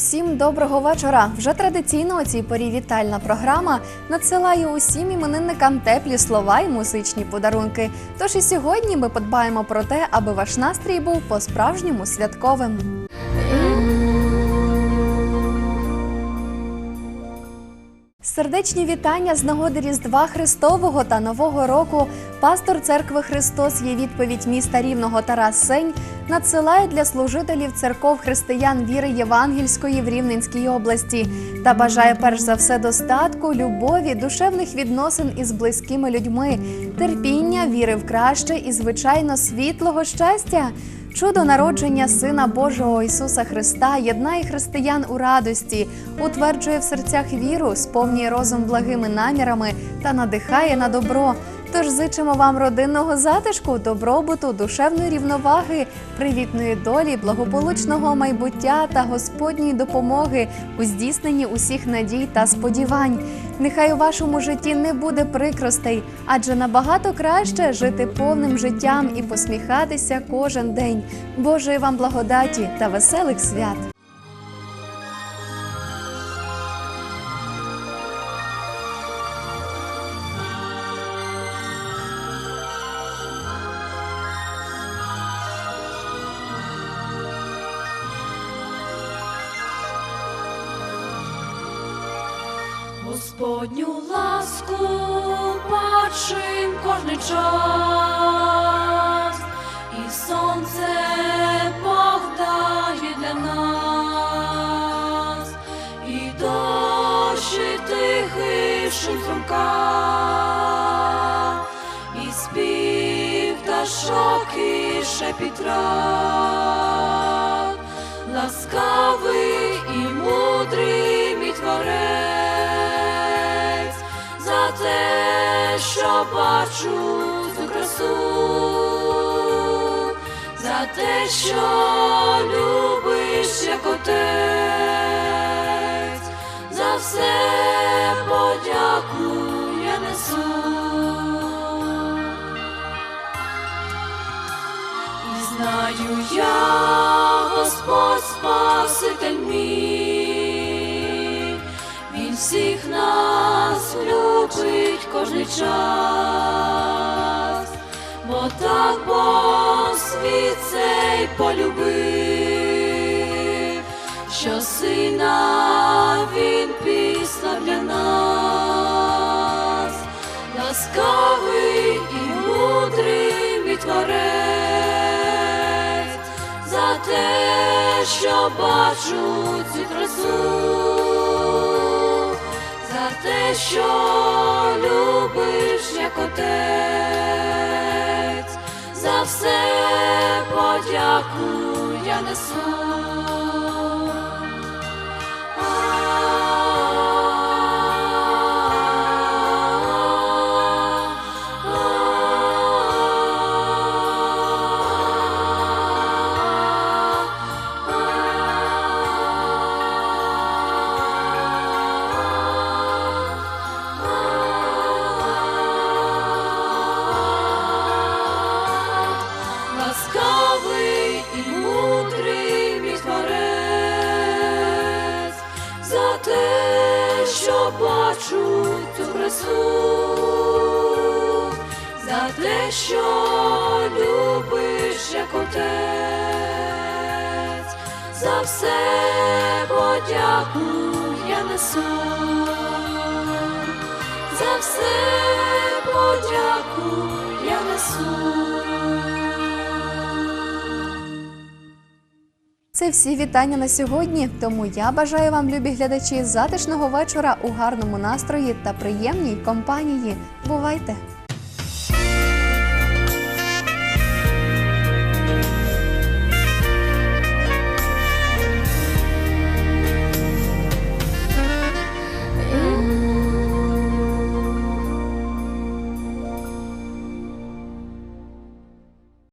Усім доброго вечора. Вже традиційно у цій порі вітальна програма надсилає усім іменинникам теплі слова і музичні подарунки. Тож і сьогодні ми подбаємо про те, аби ваш настрій був по-справжньому святковим. Сердечні вітання з нагоди Різдва Христового та Нового року. Пастор церкви Христос є відповідь міста Рівного Тарас Сень надсилає для служителів церков християн віри Євангельської в Рівненській області та бажає перш за все достатку, любові, душевних відносин із близькими людьми, терпіння, віри в краще і, звичайно, світлого щастя. Чудо народження Сина Божого Ісуса Христа єднає християн у радості, утверджує в серцях віру, сповнює розум благими намірами та надихає на добро. Тож зичимо вам родинного затишку, добробуту, душевної рівноваги, привітної долі, благополучного майбуття та Господньої допомоги у здійсненні усіх надій та сподівань. Нехай у вашому житті не буде прикростей, адже набагато краще жити повним життям і посміхатися кожен день. Божої вам благодаті та веселих свят! Господню ласку бачим кожний час, і сонце Бог для нас, і дощі тихий шум струмка, і спів пташок і шепіт трав. ласкавий і мудрий що бачу цю красу, за те, що любиш як отець, за все подяку я несу. І знаю я, Господь Спаситель мій, Він всіх нас любить кожний час, бо так Бог світ цей полюбив, що сина він післав для нас, ласкавий і мудрий мій творець, за те, що бачу цю красу, за те, що любиш як отець, за все подяку я несу. Що бачу цю красу, за те, що любиш як отець, за все подяку я несу, за все подяку я несу. Це всі вітання на сьогодні. Тому я бажаю вам, любі глядачі, затишного вечора у гарному настрої та приємній компанії. Бувайте!